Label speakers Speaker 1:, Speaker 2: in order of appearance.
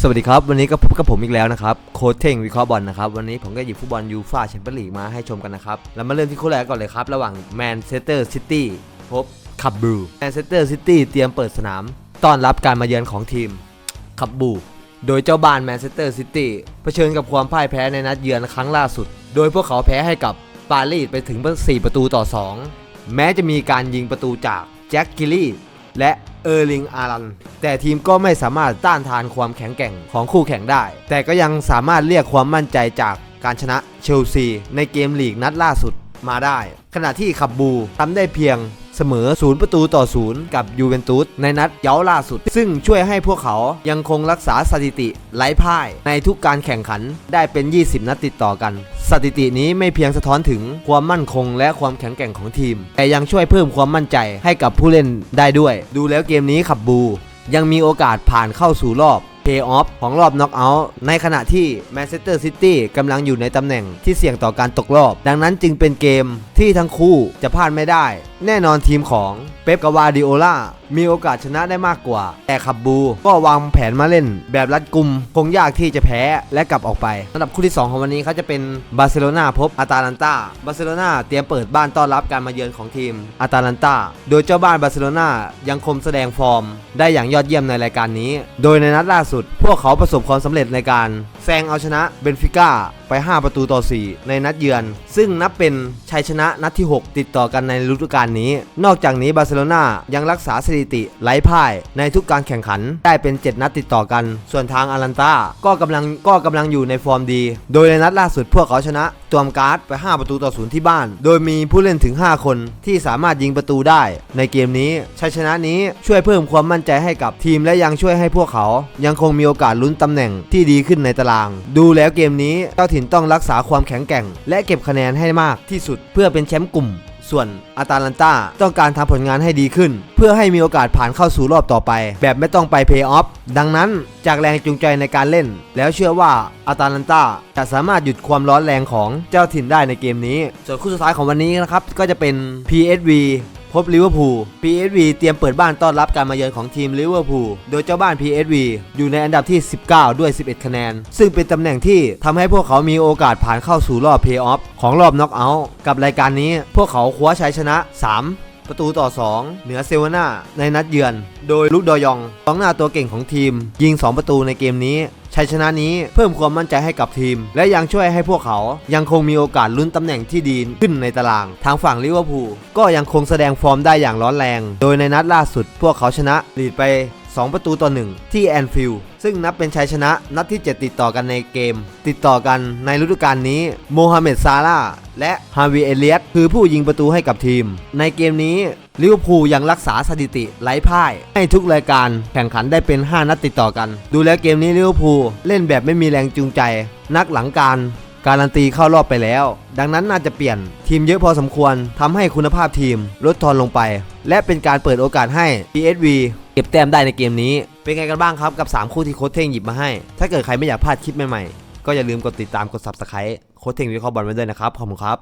Speaker 1: สวัสดีครับ วันนี้ก็พบกับผมอีกแล้วนะครับ โค้ชเท่งวิเคราะห์บอลนะครับ วันนี้ผมก็หยิบฟุตบอลยูฟ่าแชมเปี้ยนลีกมาให้ชมกันนะครับเรามาเริ่มที่คู่แรกก่อนเลยครับ ระหว่างแมนเชสเตอร์ซิตี้พบคับบูแมนเชสเตอร์ซิตี้เตรียมเปิดสนาม ต้อนรับการมาเยือนของทีมคับบูโดยเจ้าบ้านแมนเชสเตอร์ซิตี้เผชิญกับความพ่ายแพ้ในนัดเยือนครั้งล่าสุด โดยพวกเขาแพ้ให้กับปารีสไปถึง4ประตูต่อ 2 แม้จะมีการยิงประตูจากแจ็คกิลลี่ และเออร์ลิง อารัน แต่ทีมก็ไม่สามารถต้านทานความแข็งแกร่งของคู่แข่งได้ แต่ก็ยังสามารถเรียกความมั่นใจจากการชนะเชลซีในเกมลีกนัดล่าสุดมาได้ ขณะที่ขับบูทำได้เพียงเสมอ 0 ประตูต่อ 0 กับยูเวนตุสในนัดเย้าล่าสุด ซึ่งช่วยให้พวกเขายังคงรักษาสถิติไร้พ่ายในทุกการแข่งขันได้เป็น 20 นัดติดต่อกัน สถิตินี้ไม่เพียงสะท้อนถึงความมั่นคงและความแข็งแกร่งของทีม แต่ยังช่วยเพิ่มความมั่นใจให้กับผู้เล่นได้ด้วย ดูแล้วเกมนี้ขับบู ยังมีโอกาสผ่านเข้าสู่รอบเพย์ออฟของรอบน็อกเอาท์ในขณะที่แมนเชสเตอร์ซิตี้กำลังอยู่ในตำแหน่งที่เสี่ยงต่อการตกรอบ ดังนั้นจึงเป็นเกมที่ทั้งคู่จะพลาดไม่ได้ แน่นอนทีมของเป๊ปกาวาดิโอลามีโอกาสชนะได้มากกว่า แต่ขับบูก็วางแผนมาเล่น แบบรัดกุม คงยากที่จะแพ้และกลับออกไปสำหรับคู่ที่ 2 ของวันนี้เขาจะเป็นบาร์เซโลนาพบอาตาลันตาบาร์เซโลนาเตรียมเปิดบ้านต้อนรับการมาเยือนของทีมอาตาลันตาโดยเจ้าบ้านบาร์เซโลนายังคงแสดงฟอร์ม ได้อย่างยอดเยี่ยมในรายการนี้ โดยในนัดล่าสุด พวกเขาประสบความสำเร็จในการแซงเอาชนะเบนฟิก้าไป 5 ประตูต่อ 4 ในนัดเยือน ซึ่งนับเป็นชัยชนะนัดที่ 6 ติดต่อกันในฤดูกาลนี้ นอกจากนี้บาร์เซโลนายังรักษาสถิติไร้พ่ายในทุกการแข่งขันได้เป็น 7 นัดติดต่อกัน ส่วนทางอารันตาก็กำลังก็กำลังอยู่ในฟอร์มดี โดยในนัดล่าสุดพวกเขาชนะตวมการ์ดไป 5 ประตูต่อ0ที่บ้าน โดยมีผู้เล่นถึง 5 คนที่สามารถยิงประตูได้ ในเกมนี้ชัยชนะนี้ช่วยเพิ่มความมั่นใจให้กับทีมและยังช่วยให้พวกเขา ยังคงมีโอกาสลุ้นตำแหน่งที่ดีขึ้นในตาราง ดูแล้วเกมนี้เจ้าถิ่นต้องรักษาความแข็งแกร่ง และเก็บคะแนนให้มากที่สุดเพื่อเป็นแชมป์กลุ่ม ส่วนอาตาลันตาต้องการทำผลงานให้ดีขึ้น เพื่อให้มีโอกาสผ่านเข้าสู่รอบต่อไป แบบไม่ต้องไปเพย์ออฟดังนั้นจากแรงจูงใจในการเล่น แล้วเชื่อว่าอาตาลันตาจะสามารถหยุดความร้อนแรงของเจ้าถิ่นได้ในเกมนี้ ส่วนคู่สุดท้ายของวันนี้นะครับก็จะเป็น PSV พบลิเวอร์พูล PSV เตรียมเปิดบ้านต้อนรับการมาเยือนของทีมลิเวอร์พูล โดยเจ้าบ้าน PSV อยู่ในอันดับที่ 19 ด้วย 11 คะแนน ซึ่งเป็นตำแหน่งที่ทำให้พวกเขามีโอกาสผ่านเข้าสู่รอบเพย์ออฟของรอบน็อกเอาท์กับรายการนี้ พวกเขาคว้าชัยชนะ 3ประตูต่อ 2 เหนือเซเวน่าในนัดเยือน โดยลุกดอยองกองหน้าตัวเก่งของทีม ยิง 2 ประตูในเกมนี้ ชัยชนะนี้เพิ่มความมั่นใจให้กับทีม และยังช่วยให้พวกเขายังคงมีโอกาสลุ้นตำแหน่งที่ดีขึ้นในตาราง ทางฝั่งลิเวอร์พูลก็ยังคงแสดงฟอร์มได้อย่างร้อนแรง โดยในนัดล่าสุด พวกเขาชนะลีดไป 2 ประตูต่อ 1 ที่แอนฟิลด์ซึ่งนับเป็นชัยชนะนัดที่ 7 ติดต่อกันในเกม ติดต่อกันในฤดูกาลนี้โมฮัมเหม็ดซาร่าและฮาวิเอเลียตคือผู้ยิงประตูให้กับทีม ในเกมนี้ลิเวอร์พูลยังรักษาสถิติไร้พ่ายให้ทุกรายการแข่งขันได้เป็น 5 นัดติดต่อกัน ดูแล้วเกมนี้ลิเวอร์พูลเล่นแบบไม่มีแรงจูงใจ นักหลังการ การันตีเข้ารอบไปแล้ว ดังนั้นน่าจะเปลี่ยนทีมเยอะพอสมควรทำให้คุณภาพทีมลดทอนลงไป และเป็นการเปิดโอกาสให้ PSV เก็บแต้มได้ในเกมนี้ เป็นไงกันบ้างครับกับ 3 คู่ที่โค้ชเท่งหยิบมาให้ ถ้าเกิดใครไม่อยากพลาดคลิปใหม่ๆก็อย่าลืมกดติดตามกด Subscribe โค้ชเท่งวิเคราะห์บอลไว้ด้วยนะครับขอบคุณครับ